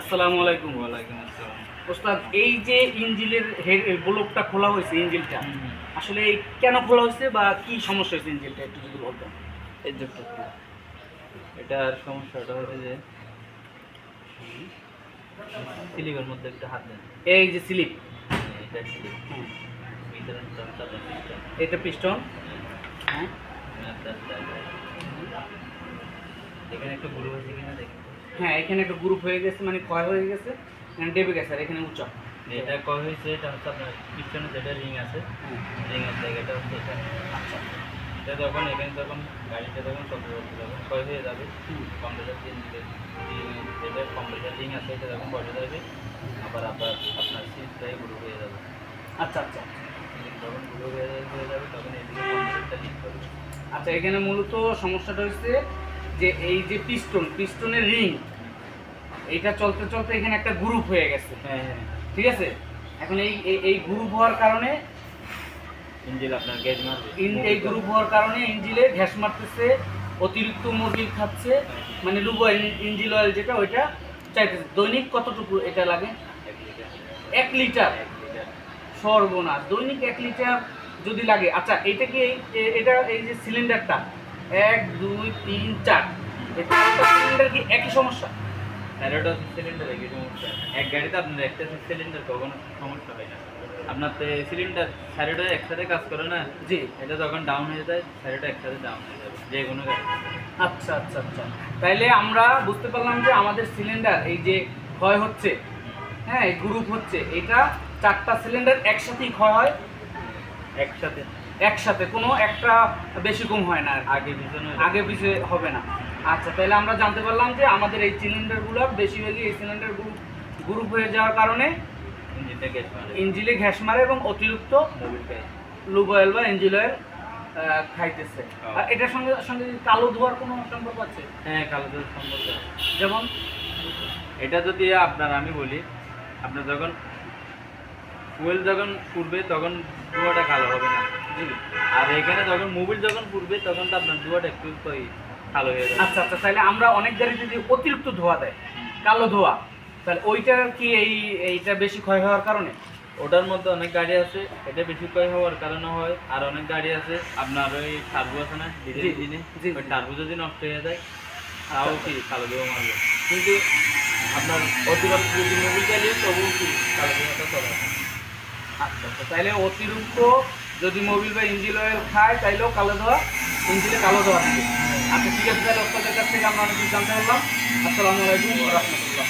আসসালামু আলাইকুম ওয়ালাইকুম আসসালাম। ওস্তাদ এই যে ইঞ্জিলের ব্লকটা খোলা হয়েছে ইঞ্জিলটা আসলে এই কেন খোলা হয়েছে বা কি সমস্যা হয়েছে ইঞ্জিলটা একটু যদি বলতেন? এই যে এটার সমস্যাটা হচ্ছে যে সিলিকের মধ্যে একটা হাত দেন এই যে স্লিপ। এটা স্লিপ। এটা পিস্টন। হ্যাঁ। এখানে একটা গ্রুপ আছে কিনা দেখি। হ্যাঁ এখানে একটা গ্রুপ হয়ে গেছে মানে ক্ষয় হয়ে গেছে? এখানে ডেবে গেছে আর এখানে উঁচা এটা কয় হয়েছে এটা হচ্ছে আপনার পিছনে যেটা রিং আছে হ্যাঁ। রিংয়ের জায়গাটা হচ্ছে এটা আচ্ছা। এটা যখন এখানে যখন গাড়িটা যখন চলতে চলতে যখন ক্ষয় হয়ে যাবে। কম্পিউটার যেটা কম্পিউটার রিং আছে এটা যখন বসে যাবে আবার আবার আপনার সিটটাই গ্রুপ হয়ে যাবে। আচ্ছা আচ্ছা। যখন গ্রুপ হয়ে যাবে তখন এদিকে কম্পিউটারটা করবে। আচ্ছা এখানে মূলত সমস্যাটা হচ্ছে যে এই যে পিস্টন পিস্টনের রিং এটা চলতে চলতে এখানে একটা গ্রুপ হয়ে গেছে। হ্যাঁ হ্যাঁ। ঠিক আছে? এখন এই এই- গ্রুপ হওয়ার কারণে ইঞ্জিন আপনার গ্যাস মারবে। ইন- এই গ্রুপ হওয়ার কারণে ইঞ্জিলে ঘ্যাস মারতেছে অতিরিক্ত মোবিল খাচ্ছে মানে লুব ইঞ্জিল অয়েল যেটা ওইটা চাইতেছে। দৈনিক কতটুকু এটা লাগে? এক লিটার। সর্বনাশ। দৈনিক এক লিটার যদি লাগে। আচ্ছা এটা কি এটা এই যে সিলিন্ডারটা এক দুই তিন চার। সিলিন্ডার কি? একই সমস্যা? স্যারেটা সিলিন্ডার একই সমস্যা। এক গাড়িতে আপনার একটা সিলিন্ডার কখনো সমস্যা হয় না। আপনার সিলিন্ডার স্যারেটা একসাথে কাজ করে না? জি। এটা যখন ডাউন হয়ে যায় স্যারেটা একসাথে ডাউন হয়ে যাবে যে কোনো আচ্ছা আচ্ছা আচ্ছা। তাইলে আমরা বুঝতে পারলাম যে আমাদের সিলিন্ডার এই যে ক্ষয় হচ্ছে হ্যাঁ গ্রুপ হচ্ছে এটা চারটা সিলিন্ডার একসাথেই ক্ষয় হয়? একসাথে। একসাথে কোনো একটা বেশি কম হয় না। আগে পিছনে আগে পিছিয়ে হবে না। আচ্ছা তাহলে আমরা জানতে পারলাম যে আমাদের এই সিলিন্ডারগুলো বেশিরভাগই এই সিলিন্ডার গ্রুপ গ্রুপ হয়ে যাওয়ার কারণে ইঞ্জিলে ঘ্যাস মারে। এবং অতিরিক্ত লুব অয়েল বা ইঞ্জিল অয়েল খাইতেছে। আর এটার সঙ্গে সঙ্গে কালো ধোয়ার কোনো সম্পর্ক আছে? হ্যাঁ কালো ধোয়ার সম্পর্ক যেমন? এটা যদি আপনার আমি বলি আপনার যখন ফুয়েল যখন পুড়বে তখন ধোঁয়াটা কালো হবে না। আর এখানে যখন মোবিল যখন পুড়বে তখন তো আপনার ধোঁয়াটা একটু কালো হয়ে যাবে। আচ্ছা আচ্ছা তাহলে আমরা অনেক গাড়িতে যদি অতিরিক্ত ধোয়া দেয় কালো ধোয়া তাহলে ওইটার কি এই এইটা বেশি ক্ষয় হওয়ার কারণে? ওটার মধ্যে অনেক গাড়ি আছে এটা বেশি ক্ষয় হওয়ার কারণে হয় আর অনেক গাড়ি আছে আপনার ওই টার্বো আছে না জি, ওই। যদি নষ্ট হয়ে যায় তাও আচ্ছা। কি কালো ধোঁয়া মারবে? কিন্তু আপনার অতিরিক্ত যদি মোবিল চালিয়ে তবুও কি কালো ধোঁয়াটা চলে আচ্ছা আচ্ছা তাহলে অতিরিক্ত যদি মোবিল বা ইঞ্জিন অয়েল খায়, তাইলেও কালো ধোয়া ইঞ্জিনে কালো ধোয়া দিবে আচ্ছা ঠিক আছে, তাহলে ওস্তাদের কাছ থেকে আমরা অনেক কিছু জানতে পারলাম। আসসালামু আলাইকুম রহমতুল্লাহ।